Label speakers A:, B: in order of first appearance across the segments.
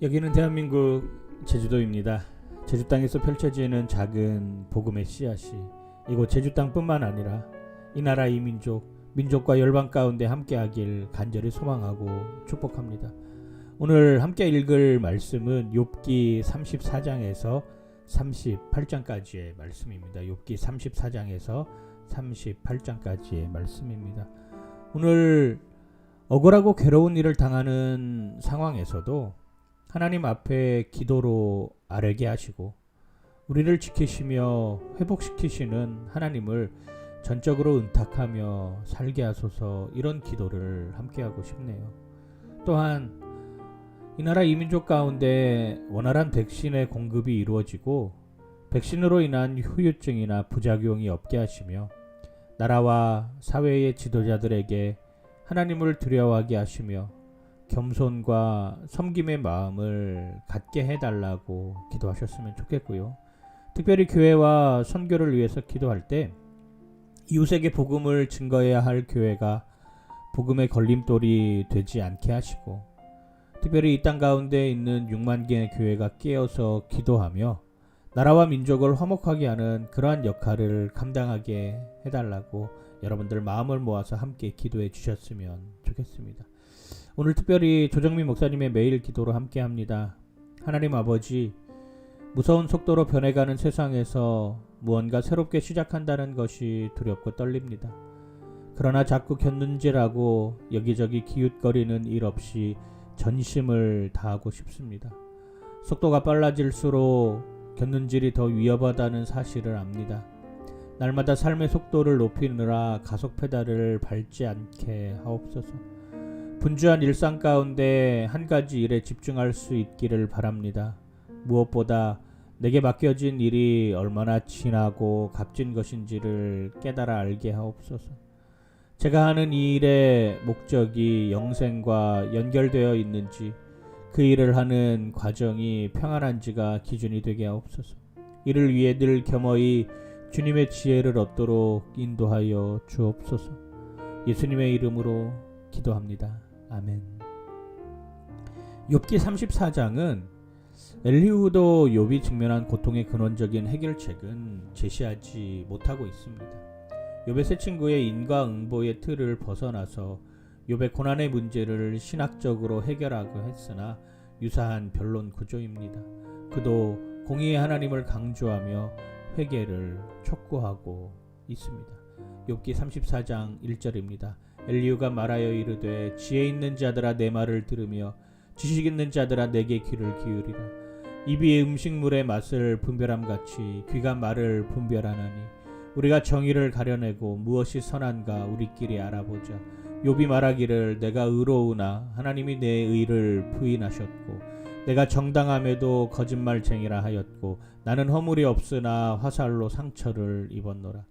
A: 여기는 대한민국 제주도입니다. 제주 땅에서 펼쳐지는 작은 복음의 씨앗이 이곳 제주 땅뿐만 아니라 이 나라 이 민족, 민족과 열방 가운데 함께하길 간절히 소망하고 축복합니다. 오늘 함께 읽을 말씀은 욥기 34장에서 38장까지의 말씀입니다. 욥기 34장에서 38장까지의 말씀입니다. 오늘 억울하고 괴로운 일을 당하는 상황에서도 하나님 앞에 기도로 아뢰게 하시고 우리를 지키시며 회복시키시는 하나님을 전적으로 은탁하며 살게 하소서 이런 기도를 함께 하고 싶네요. 또한 이 나라 이민족 가운데 원활한 백신의 공급이 이루어지고 백신으로 인한 후유증이나 부작용이 없게 하시며 나라와 사회의 지도자들에게 하나님을 두려워하게 하시며 겸손과 섬김의 마음을 갖게 해달라고 기도하셨으면 좋겠고요. 특별히 교회와 선교를 위해서 기도할 때 이웃에게 복음을 증거해야 할 교회가 복음의 걸림돌이 되지 않게 하시고 특별히 이 땅 가운데 있는 6만 개의 교회가 깨어서 기도하며 나라와 민족을 화목하게 하는 그러한 역할을 감당하게 해달라고 여러분들 마음을 모아서 함께 기도해 주셨으면 좋겠습니다. 오늘 특별히 조정민 목사님의 매일 기도로 함께 합니다. 하나님 아버지, 무서운 속도로 변해가는 세상에서 무언가 새롭게 시작한다는 것이 두렵고 떨립니다. 그러나 자꾸 견눈질하고 여기저기 기웃거리는 일 없이 전심을 다하고 싶습니다. 속도가 빨라질수록 견눈질이 더 위험하다는 사실을 압니다. 날마다 삶의 속도를 높이느라 가속 페달을 밟지 않게 하옵소서. 분주한 일상 가운데 한 가지 일에 집중할 수 있기를 바랍니다. 무엇보다 내게 맡겨진 일이 얼마나 진하고 값진 것인지를 깨달아 알게 하옵소서. 제가 하는 이 일의 목적이 영생과 연결되어 있는지 그 일을 하는 과정이 평안한지가 기준이 되게 하옵소서. 이를 위해 늘 겸허히 주님의 지혜를 얻도록 인도하여 주옵소서. 예수님의 이름으로 기도합니다. 아멘. 욥기 34장은 엘리후도 욥이 직면한 고통의 근원적인 해결책은 제시하지 못하고 있습니다. 욥의 세 친구의 인과응보의 틀을 벗어나서 욥의 고난의 문제를 신학적으로 해결하고 했으나 유사한 변론 구조입니다. 그도 공의의 하나님을 강조하며 회개를 촉구하고 있습니다. 욥기 34장 1절입니다. 엘리후가 말하여 이르되 지혜 있는 자들아 내 말을 들으며 지식 있는 자들아 내게 귀를 기울이라. 입이 음식물의 맛을 분별함 같이 귀가 말을 분별하나니 우리가 정의를 가려내고 무엇이 선한가 우리끼리 알아보자. 욥이 말하기를 내가 의로우나 하나님이 내 의를 부인하셨고 내가 정당함에도 거짓말쟁이라 하였고 나는 허물이 없으나 화살로 상처를 입었노라.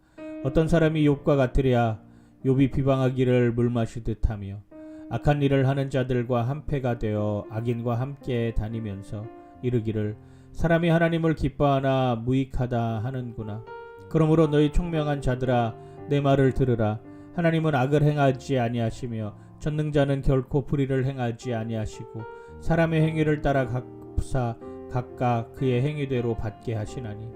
A: 어떤 사람이 욥과 같으랴 욥이 비방하기를 물 마시듯 하며 악한 일을 하는 자들과 한패가 되어 악인과 함께 다니면서 이르기를 사람이 하나님을 기뻐하나 무익하다 하는구나. 그러므로 너희 총명한 자들아 내 말을 들으라. 하나님은 악을 행하지 아니하시며 전능자는 결코 불의를 행하지 아니하시고 사람의 행위를 따라 각사 각각 그의 행위대로 받게 하시나니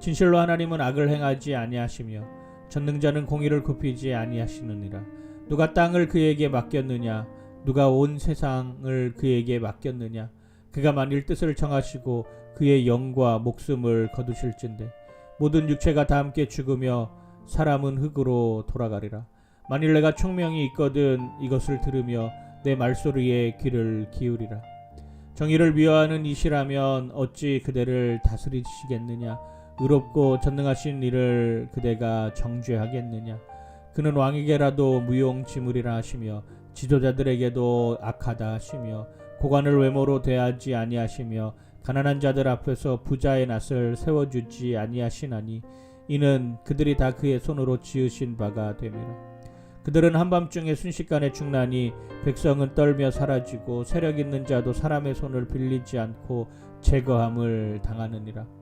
A: 진실로 하나님은 악을 행하지 아니하시며 전능자는 공의를 굽히지 아니하시느니라. 누가 땅을 그에게 맡겼느냐? 누가 온 세상을 그에게 맡겼느냐? 그가 만일 뜻을 정하시고 그의 영과 목숨을 거두실진데 모든 육체가 다 함께 죽으며 사람은 흙으로 돌아가리라. 만일 내가 총명이 있거든 이것을 들으며 내 말소리에 귀를 기울이라. 정의를 위하는 이시라면 어찌 그대를 다스리시겠느냐? 의롭고 전능하신 이를 그대가 정죄하겠느냐? 그는 왕에게라도 무용지물이라 하시며 지도자들에게도 악하다 하시며 고관을 외모로 대하지 아니하시며 가난한 자들 앞에서 부자의 낯을 세워주지 아니하시나니 이는 그들이 다 그의 손으로 지으신 바가 됨이라. 그들은 한밤중에 순식간에 죽나니 백성은 떨며 사라지고 세력 있는 자도 사람의 손을 빌리지 않고 제거함을 당하느니라.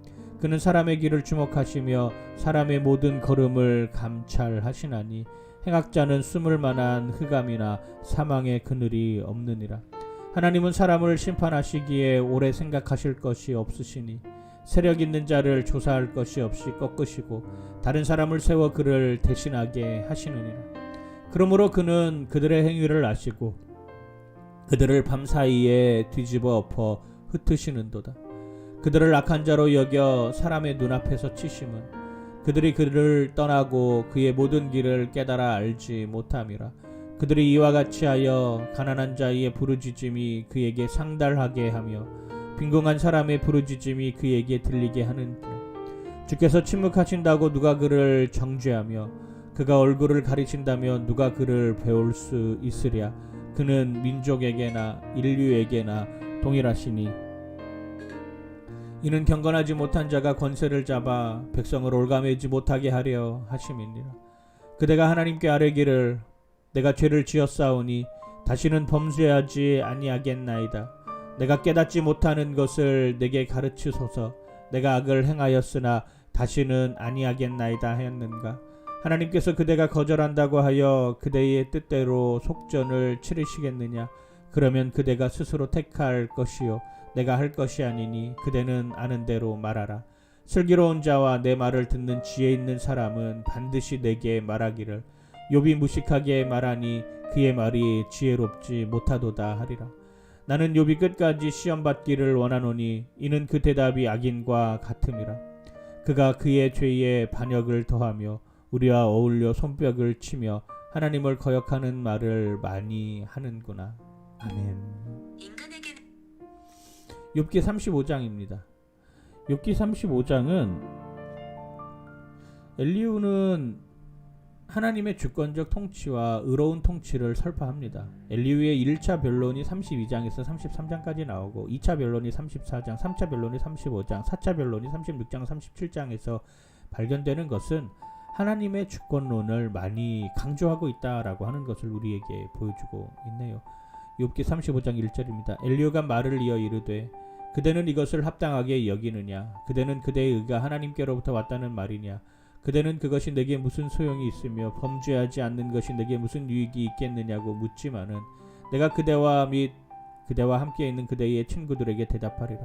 A: 그는 사람의 길을 주목하시며 사람의 모든 걸음을 감찰하시나니 행악자는 숨을 만한 흑암이나 사망의 그늘이 없느니라. 하나님은 사람을 심판하시기에 오래 생각하실 것이 없으시니 세력 있는 자를 조사할 것이 없이 꺾으시고 다른 사람을 세워 그를 대신하게 하시느니라. 그러므로 그는 그들의 행위를 아시고 그들을 밤 사이에 뒤집어 엎어 흩으시는도다. 그들을 악한 자로 여겨 사람의 눈앞에서 치심은 그들이 그를 떠나고 그의 모든 길을 깨달아 알지 못함이라. 그들이 이와 같이 하여 가난한 자의 부르짖음이 그에게 상달하게 하며 빈궁한 사람의 부르짖음이 그에게 들리게 하는지라. 주께서 침묵하신다고 누가 그를 정죄하며 그가 얼굴을 가리신다면 누가 그를 배울 수 있으랴. 그는 민족에게나 인류에게나 동일하시니 이는 경건하지 못한 자가 권세를 잡아 백성을 올가매지 못하게 하려 하심이니라. 그대가 하나님께 아뢰기를 내가 죄를 지었사오니 다시는 범죄하지 아니하겠나이다. 내가 깨닫지 못하는 것을 내게 가르치소서. 내가 악을 행하였으나 다시는 아니하겠나이다 하였는가. 하나님께서 그대가 거절한다고 하여 그대의 뜻대로 속전을 치르시겠느냐? 그러면 그대가 스스로 택할 것이요 내가 할 것이 아니니 그대는 아는 대로 말하라. 슬기로운 자와 내 말을 듣는 지혜 있는 사람은 반드시 내게 말하기를 욥이 무식하게 말하니 그의 말이 지혜롭지 못하도다 하리라. 나는 욥이 끝까지 시험 받기를 원하노니 이는 그 대답이 악인과 같음이라. 그가 그의 죄에 반역을 더하며 우리와 어울려 손뼉을 치며 하나님을 거역하는 말을 많이 하는구나. 아멘. 욥기 35장입니다. 욥기 35장은 엘리우는 하나님의 주권적 통치와 의로운 통치를 설파합니다. 엘리우의 1차 변론이 32장에서 33장까지 나오고 2차 변론이 34장, 3차 변론이 35장, 4차 변론이 36장, 37장에서 발견되는 것은 하나님의 주권론을 많이 강조하고 있다라고 하는 것을 우리에게 보여주고 있네요. 욥기 35장 1절입니다. 엘리오가 말을 이어 이르되 그대는 이것을 합당하게 여기느냐? 그대는 그대의 의가 하나님께로부터 왔다는 말이냐? 그대는 그것이 내게 무슨 소용이 있으며 범죄하지 않는 것이 내게 무슨 유익이 있겠느냐고 묻지만은 내가 그대와 및 그대와 함께 있는 그대의 친구들에게 대답하리라.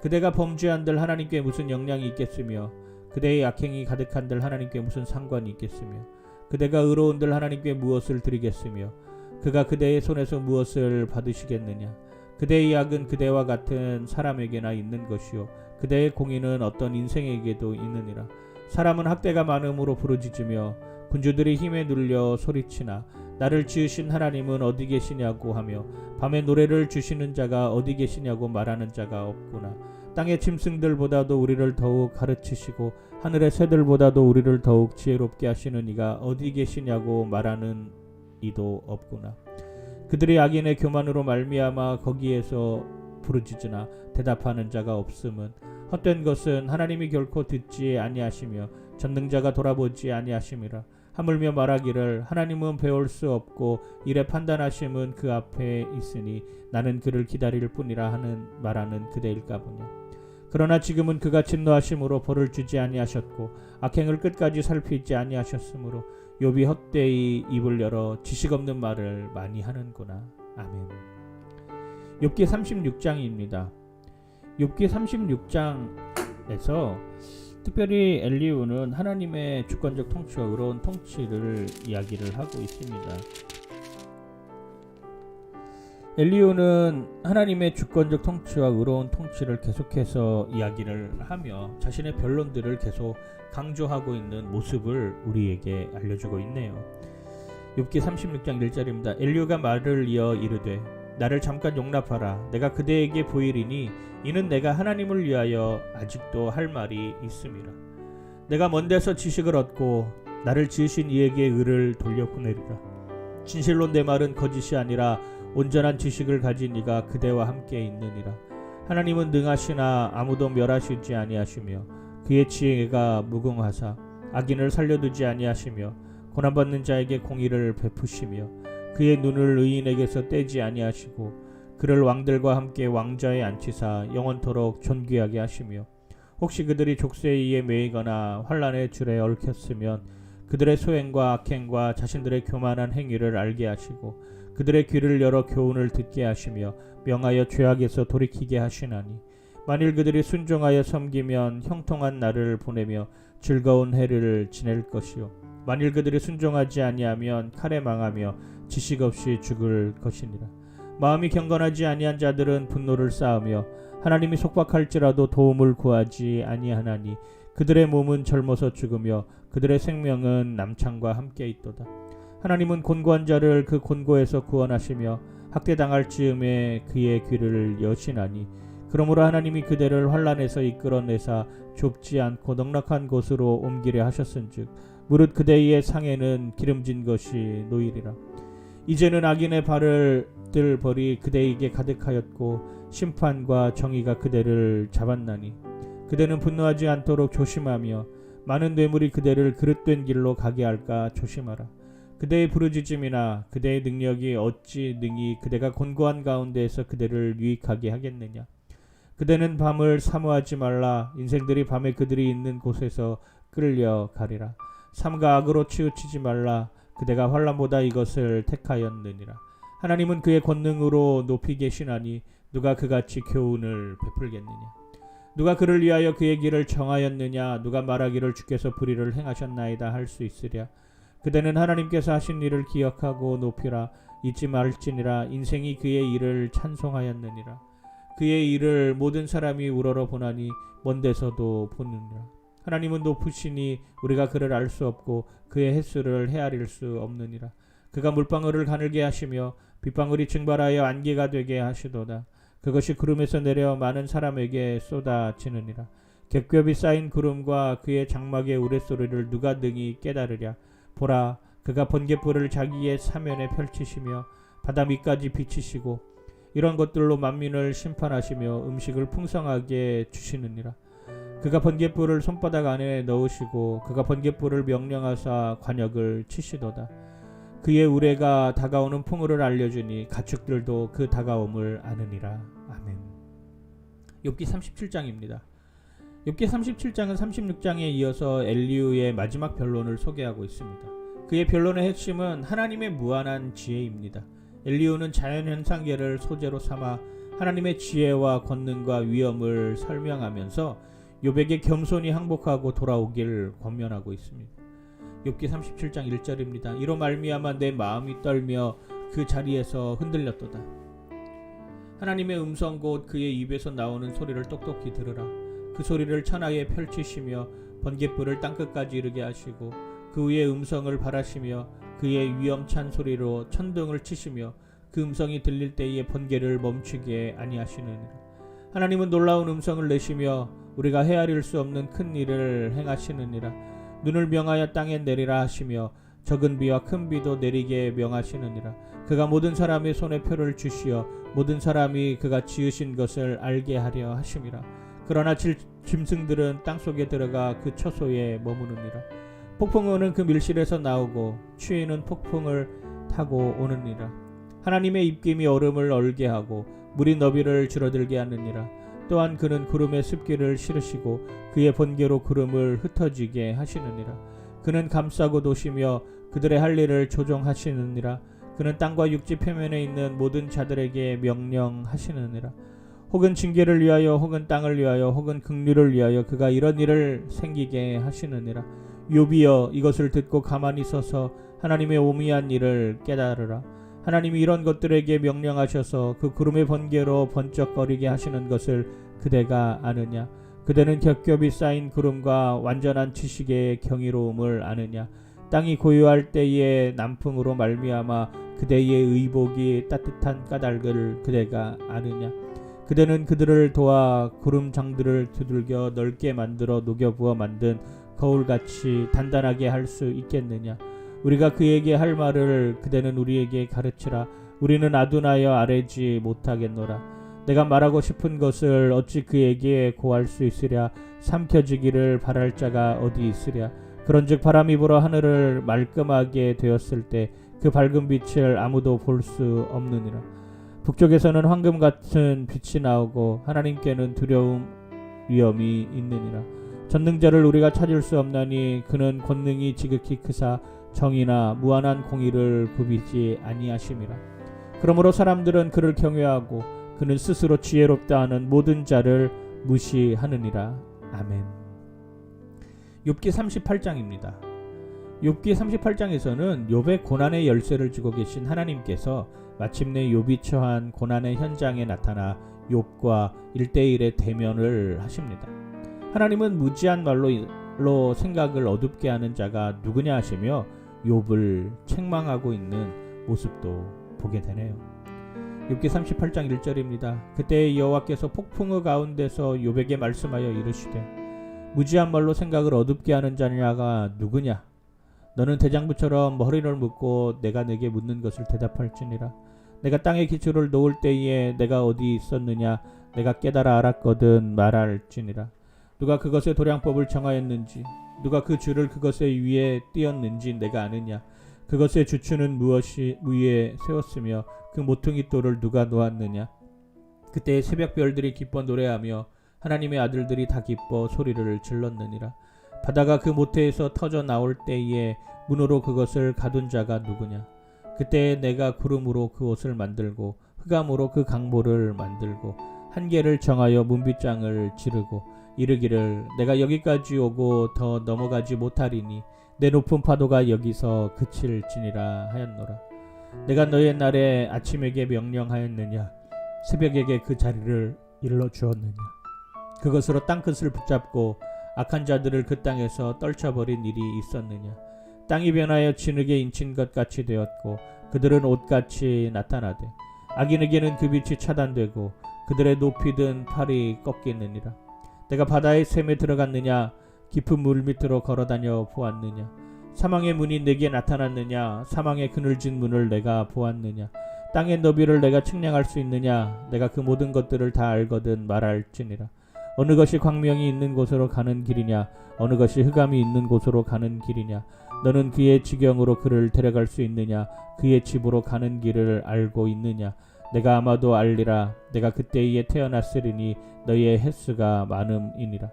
A: 그대가 범죄한들 하나님께 무슨 영향이 있겠으며 그대의 악행이 가득한들 하나님께 무슨 상관이 있겠으며 그대가 의로운들 하나님께 무엇을 드리겠으며 그가 그대의 손에서 무엇을 받으시겠느냐 그대의 약은 그대와 같은 사람에게나 있는 것이요. 그대의 공의는 어떤 인생에게도 있느니라. 사람은 학대가 많음으로 부르짖으며 군주들이 힘에 눌려 소리치나 나를 지으신 하나님은 어디 계시냐고 하며 밤에 노래를 주시는 자가 어디 계시냐고 말하는 자가 없구나. 땅의 짐승들보다도 우리를 더욱 가르치시고 하늘의 새들보다도 우리를 더욱 지혜롭게 하시는 이가 어디 계시냐고 말하는 이도 없구나 그들이 악인의 교만으로 말미암아 거기에서 부르짖으나 대답하는 자가 없음은 헛된 것은 하나님이 결코 듣지 아니하시며 전능자가 돌아보지 아니하심이라. 하물며 말하기를 하나님은 배울 수 없고 이래 판단하심은 그 앞에 있으니 나는 그를 기다릴 뿐이라 하는 말하는 그대일까 보냐. 그러나 지금은 그가 진노하심으로 벌을 주지 아니하셨고 악행을 끝까지 살피지 아니하셨으므로 욥이 헛되이 입을 열어 지식 없는 말을 많이 하는구나. 아멘. 욥기 36장입니다. 욥기 36장에서 특별히 엘리우는 하나님의 주권적 통치와 의로운 통치를 이야기를 하고 있습니다. 엘리우는 하나님의 주권적 통치와 의로운 통치를 계속해서 이야기를 하며 자신의 변론들을 계속 강조하고 있는 모습을 우리에게 알려주고 있네요. 욥기 36장 1절입니다. 엘리우가 말을 이어 이르되 나를 잠깐 용납하라 내가 그대에게 보이리니 이는 내가 하나님을 위하여 아직도 할 말이 있음이라 내가 먼 데서 지식을 얻고 나를 지으신 이에게 의를 돌려 보내리라 진실로 내 말은 거짓이 아니라 온전한 지식을 가진 이가 그대와 함께 있느니라. 하나님은 능하시나 아무도 멸하시지 아니하시며 그의 지혜가 무궁하사 악인을 살려두지 아니하시며 고난받는 자에게 공의를 베푸시며 그의 눈을 의인에게서 떼지 아니하시고 그를 왕들과 함께 왕자에 앉히사 영원토록 존귀하게 하시며 혹시 그들이 족쇄에 의해 매이거나 환란의 줄에 얽혔으면 그들의 소행과 악행과 자신들의 교만한 행위를 알게 하시고 그들의 귀를 열어 교훈을 듣게 하시며 명하여 죄악에서 돌이키게 하시나니 만일 그들이 순종하여 섬기면 형통한 날을 보내며 즐거운 해를 지낼 것이요 만일 그들이 순종하지 아니하면 칼에 망하며 지식 없이 죽을 것이니라 마음이 경건하지 아니한 자들은 분노를 쌓으며 하나님이 속박할지라도 도움을 구하지 아니하나니 그들의 몸은 젊어서 죽으며 그들의 생명은 남창과 함께 있도다. 하나님은 곤고한 자를 그 곤고에서 구원하시며 학대당할 즈음에 그의 귀를 여시나니 그러므로 하나님이 그대를 환란에서 이끌어내사 좁지 않고 넉넉한 곳으로 옮기려 하셨은즉 무릇 그대의 상에는 기름진 것이 놓이리라. 이제는 악인의 발을 들 벌이 그대에게 가득하였고 심판과 정의가 그대를 잡았나니 그대는 분노하지 않도록 조심하며 많은 뇌물이 그대를 그릇된 길로 가게 할까 조심하라. 그대의 부르짖음이나 그대의 능력이 어찌 능히 그대가 곤고한 가운데에서 그대를 유익하게 하겠느냐. 그대는 밤을 사모하지 말라. 인생들이 밤에 그들이 있는 곳에서 끌려가리라. 삼가 악으로 치우치지 말라. 그대가 환란보다 이것을 택하였느니라. 하나님은 그의 권능으로 높이 계시나니 누가 그같이 교훈을 베풀겠느냐. 누가 그를 위하여 그의 길을 정하였느냐 누가 말하기를 주께서 불의를 행하셨나이다 할 수 있으랴 그대는 하나님께서 하신 일을 기억하고 높이라. 잊지 말지니라. 인생이 그의 일을 찬송하였느니라. 그의 일을 모든 사람이 우러러 보나니 먼 데서도 보느니라. 하나님은 높으시니 우리가 그를 알 수 없고 그의 횟수를 헤아릴 수 없느니라. 그가 물방울을 가늘게 하시며 빗방울이 증발하여 안개가 되게 하시도다. 그것이 구름에서 내려 많은 사람에게 쏟아지느니라. 객겹이 쌓인 구름과 그의 장막의 우레소리를 누가 능히 깨달으랴. 보라, 그가 번개불을 자기의 사면에 펼치시며 바다 밑까지 비치시고 이런 것들로 만민을 심판하시며 음식을 풍성하게 주시느니라. 그가 번개불을 손바닥 안에 넣으시고 그가 번개불을 명령하사 관역을 치시도다. 그의 우레가 다가오는 풍우를 알려주니 가축들도 그 다가옴을 아느니라. 아멘. 욥기 37장입니다. 욥기 37장은 36장에 이어서 엘리우의 마지막 변론을 소개하고 있습니다. 그의 변론의 핵심은 하나님의 무한한 지혜입니다. 엘리우는 자연 현상계를 소재로 삼아 하나님의 지혜와 권능과 위엄을 설명하면서 욥에게 겸손히 항복하고 돌아오길 권면하고 있습니다. 욥기 37장 1절입니다. 이로 말미암아 내 마음이 떨며 그 자리에서 흔들렸도다. 하나님의 음성 곧 그의 입에서 나오는 소리를 똑똑히 들으라. 그 소리를 천하에 펼치시며 번갯불을 땅끝까지 이르게 하시고 그 위에 음성을 바라시며 그의 위엄찬 소리로 천둥을 치시며 그 음성이 들릴 때에 번개를 멈추게 아니하시느니라. 하나님은 놀라운 음성을 내시며 우리가 헤아릴 수 없는 큰 일을 행하시느니라. 눈을 명하여 땅에 내리라 하시며 적은 비와 큰 비도 내리게 명하시느니라. 그가 모든 사람의 손에 표를 주시어 모든 사람이 그가 지으신 것을 알게 하려 하심이라. 그러나 질, 짐승들은 땅 속에 들어가 그 처소에 머무느니라. 폭풍우는 그 밀실에서 나오고 추위는 폭풍을 타고 오느니라. 하나님의 입김이 얼음을 얼게 하고 물이 너비를 줄어들게 하느니라. 또한 그는 구름의 습기를 실으시고 그의 번개로 구름을 흩어지게 하시느니라. 그는 감싸고 도시며 그들의 할 일을 조종하시느니라. 그는 땅과 육지 표면에 있는 모든 자들에게 명령하시느니라. 혹은 징계를 위하여 혹은 땅을 위하여 혹은 극류를 위하여 그가 이런 일을 생기게 하시느니라. 요비여 이것을 듣고 가만히 서서 하나님의 오미한 일을 깨달으라. 하나님이 이런 것들에게 명령하셔서 그 구름의 번개로 번쩍거리게 하시는 것을 그대가 아느냐? 그대는 겹겹이 쌓인 구름과 완전한 지식의 경이로움을 아느냐? 땅이 고요할 때의 남풍으로 말미암아 그대의 의복이 따뜻한 까닭을 그대가 아느냐 그대는 그들을 도와 구름장들을 두들겨 넓게 만들어 녹여부어 만든 거울같이 단단하게 할 수 있겠느냐? 우리가 그에게 할 말을 그대는 우리에게 가르치라. 우리는 아둔하여 아뢰지 못하겠노라. 내가 말하고 싶은 것을 어찌 그에게 고할 수 있으랴? 삼켜지기를 바랄 자가 어디 있으랴? 그런즉 바람이 불어 하늘을 말끔하게 되었을 때 그 밝은 빛을 아무도 볼 수 없느니라. 북쪽에서는 황금 같은 빛이 나오고 하나님께는 두려움 위험이 있느니라. 전능자를 우리가 찾을 수 없나니 그는 권능이 지극히 크사 정의나 무한한 공의를 굽이지 아니하심이라. 그러므로 사람들은 그를 경외하고 그는 스스로 지혜롭다 하는 모든 자를 무시하느니라. 아멘. 욥기 38장입니다. 욥기 38장에서는 욥의 고난의 열쇠를 쥐고 계신 하나님께서 마침내 욥이 처한 고난의 현장에 나타나 욥과 1대1의 대면을 하십니다. 하나님은 무지한 말로 로 생각을 어둡게 하는 자가 누구냐 하시며 욥을 책망하고 있는 모습도 보게 되네요. 욥기 38장 1절입니다. 그때 여호와께서 폭풍의 가운데서 욥에게 말씀하여 이르시되 무지한 말로 생각을 어둡게 하는 자냐가 누구냐 너는 대장부처럼 머리를 묶고 내가 내게 묻는 것을 대답할지니라. 내가 땅의 기초를 놓을 때에 내가 어디 있었느냐? 내가 깨달아 알았거든 말할지니라. 누가 그것의 도량법을 정하였는지 누가 그 줄을 그것의 위에 띄었는지 내가 아느냐? 그것의 주추는 무엇이 위에 세웠으며 그 모퉁이 돌을 누가 놓았느냐? 그때 새벽 별들이 기뻐 노래하며 하나님의 아들들이 다 기뻐 소리를 질렀느니라 바다가 그 모태에서 터져 나올 때에 문으로 그것을 가둔 자가 누구냐? 그때 내가 구름으로 그 옷을 만들고 흑암으로 그 강보를 만들고 한계를 정하여 문빗장을 지르고 이르기를 내가 여기까지 오고 더 넘어가지 못하리니 내 높은 파도가 여기서 그칠지니라 하였노라. 내가 너의 날에 아침에게 명령하였느냐? 새벽에게 그 자리를 일러 주었느냐? 그것으로 땅끝을 붙잡고 악한 자들을 그 땅에서 떨쳐버린 일이 있었느냐? 땅이 변하여 진흙에 인친 것 같이 되었고 그들은 옷같이 나타나되 악인에게는 그 빛이 차단되고 그들의 높이든 팔이 꺾이느니라. 내가 바다의 샘에 들어갔느냐? 깊은 물 밑으로 걸어다녀 보았느냐? 사망의 문이 내게 나타났느냐? 사망의 그늘진 문을 내가 보았느냐? 땅의 너비를 내가 측량할 수 있느냐? 내가 그 모든 것들을 다 알거든 말할지니라 어느 것이 광명이 있는 곳으로 가는 길이냐? 어느 것이 흑암이 있는 곳으로 가는 길이냐? 너는 그의 지경으로 그를 데려갈 수 있느냐? 그의 집으로 가는 길을 알고 있느냐? 내가 아마도 알리라. 내가 그때에 태어났으리니 너의 횟수가 많음이니라.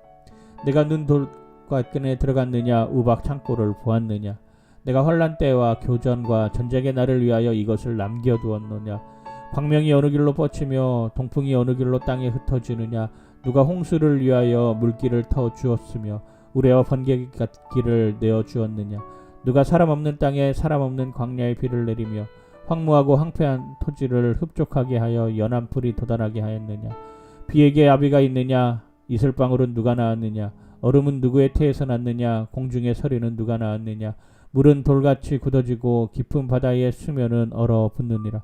A: 내가 눈 돌과 끈에 들어갔느냐? 우박 창고를 보았느냐? 내가 환란 때와 교전과 전쟁의 날을 위하여 이것을 남겨두었느냐? 광명이 어느 길로 뻗치며 동풍이 어느 길로 땅에 흩어지느냐 누가 홍수를 위하여 물길을 터 주었으며 우레와 번개길을 내어 주었느냐? 누가 사람 없는 땅에 사람 없는 광야에 비를 내리며 황무하고 황폐한 토지를 흡족하게 하여 연한 풀이 돋아나게 하였느냐? 비에게 아비가 있느냐? 이슬방울은 누가 낳았느냐? 얼음은 누구의 태에서 났느냐? 공중의 서리는 누가 낳았느냐? 물은 돌같이 굳어지고 깊은 바다의 수면은 얼어붙느니라.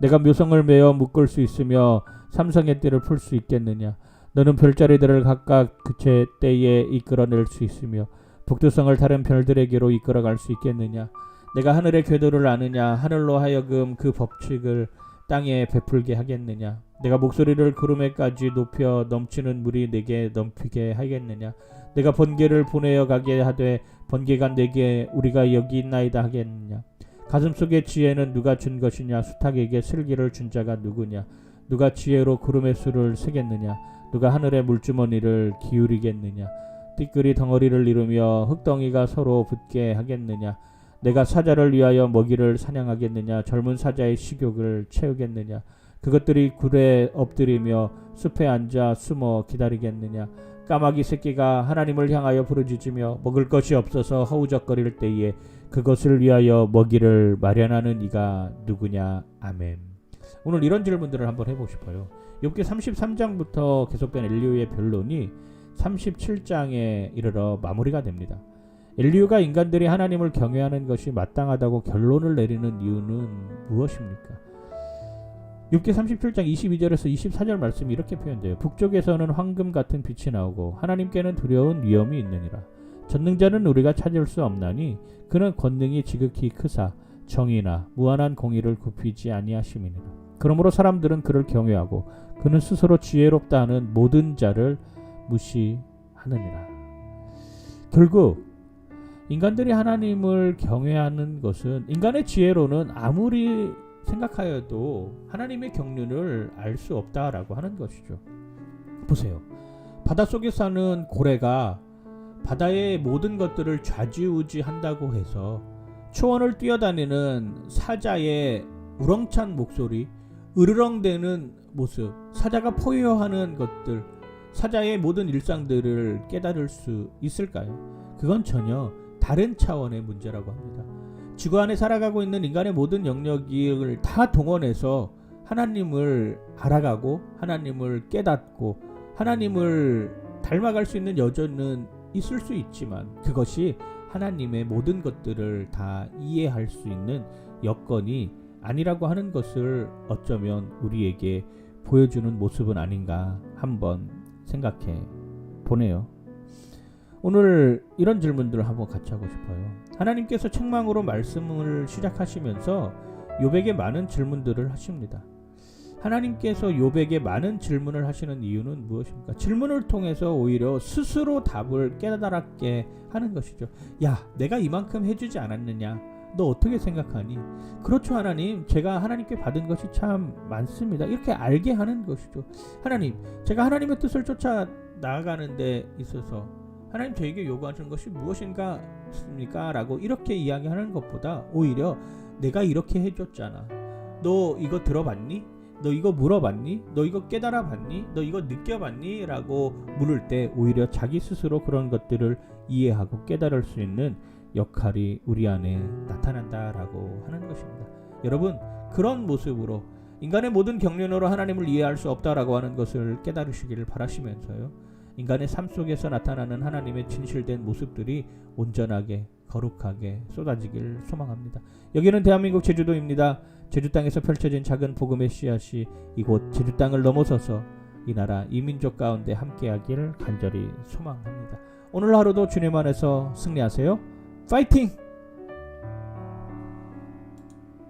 A: 내가 묘성을 메어 묶을 수 있으며 삼성의 띠를 풀 수 있겠느냐 너는 별자리들을 각각 그체 때에 이끌어낼 수 있으며 북두성을 다른 별들에게로 이끌어갈 수 있겠느냐? 내가 하늘의 궤도를 아느냐? 하늘로 하여금 그 법칙을 땅에 베풀게 하겠느냐? 내가 목소리를 구름에까지 높여 넘치는 물이 내게 넘피게 하겠느냐? 내가 번개를 보내어 가게 하되 번개가 내게 우리가 여기 있나이다 하겠느냐? 가슴 속의 지혜는 누가 준 것이냐? 수탉에게 슬기를 준 자가 누구냐? 누가 지혜로 구름의 수를 세겠느냐 누가 하늘의 물주머니를 기울이겠느냐? 띠끌이 덩어리를 이루며 흙덩이가 서로 붙게 하겠느냐? 내가 사자를 위하여 먹이를 사냥하겠느냐? 젊은 사자의 식욕을 채우겠느냐? 그것들이 굴에 엎드리며 숲에 앉아 숨어 기다리겠느냐? 까마귀 새끼가 하나님을 향하여 부르짖으며 먹을 것이 없어서 허우적거릴 때에 그것을 위하여 먹이를 마련하는 이가 누구냐? 아멘. 오늘 이런 질문들을 한번 해보고 싶어요 욥기 33장부터 계속된 엘리오의 변론이 37장에 이르러 마무리가 됩니다. 엘리유가 인간들이 하나님을 경외하는 것이 마땅하다고 결론을 내리는 이유는 무엇입니까? 6기 37장 22절에서 24절 말씀이 이렇게 표현돼요. 북쪽에서는 황금 같은 빛이 나오고 하나님께는 두려운 위험이 있느니라. 전능자는 우리가 찾을 수 없나니 그는 권능이 지극히 크사 정의나 무한한 공의를 굽히지 아니하심이니라. 그러므로 사람들은 그를 경외하고 그는 스스로 지혜롭다 하는 모든 자를 무시하느니라. 결국 인간들이 하나님을 경외하는 것은 인간의 지혜로는 아무리 생각하여도 하나님의 경륜을 알 수 없다라고 하는 것이죠. 보세요. 바닷속에 사는 고래가 바다의 모든 것들을 좌지우지 한다고 해서 초원을 뛰어다니는 사자의 우렁찬 목소리, 으르렁대는 모습, 사자가 포효하는 것들, 사자의 모든 일상들을 깨달을 수 있을까요? 그건 전혀 다른 차원의 문제라고 합니다. 지구 안에 살아가고 있는 인간의 모든 영역을 다 동원해서 하나님을 알아가고 하나님을 깨닫고 하나님을 닮아갈 수 있는 여전은 있을 수 있지만 그것이 하나님의 모든 것들을 다 이해할 수 있는 여건이 아니라고 하는 것을 어쩌면 우리에게 보여주는 모습은 아닌가 한번 생각해 보네요. 오늘 이런 질문들을 한번 같이 하고 싶어요. 하나님께서 책망으로 말씀을 시작하시면서 요백에 많은 질문들을 하십니다. 하나님께서 요백에 많은 질문을 하시는 이유는 무엇입니까? 질문을 통해서 오히려 스스로 답을 깨달았게 하는 것이죠. 야, 내가 이만큼 해주지 않았느냐? 너 어떻게 생각하니? 그렇죠, 하나님. 제가 하나님께 받은 것이 참 많습니다. 이렇게 알게 하는 것이죠. 하나님, 제가 하나님의 뜻을 쫓아 나아가는 데 있어서 하나님 저에게 요구하시는 것이 무엇인가 습니까? 라고 이렇게 이야기하는 것보다 오히려 내가 이렇게 해줬잖아. 너 이거 들어봤니? 너 이거 물어봤니? 너 이거 깨달아봤니? 너 이거 느껴봤니? 라고 물을 때 오히려 자기 스스로 그런 것들을 이해하고 깨달을 수 있는 역할이 우리 안에 나타난다라고 하는 것입니다. 여러분 그런 모습으로 인간의 모든 경륜으로 하나님을 이해할 수 없다라고 하는 것을 깨달으시기를 바라시면서요. 인간의 삶 속에서 나타나는 하나님의 진실된 모습들이 온전하게 거룩하게 쏟아지길 소망합니다. 여기는 대한민국 제주도입니다. 제주 땅에서 펼쳐진 작은 복음의 씨앗이 이곳 제주 땅을 넘어서서 이 나라 이민족 가운데 함께하길 간절히 소망합니다. 오늘 하루도 주님 안에서 승리하세요. 파이팅!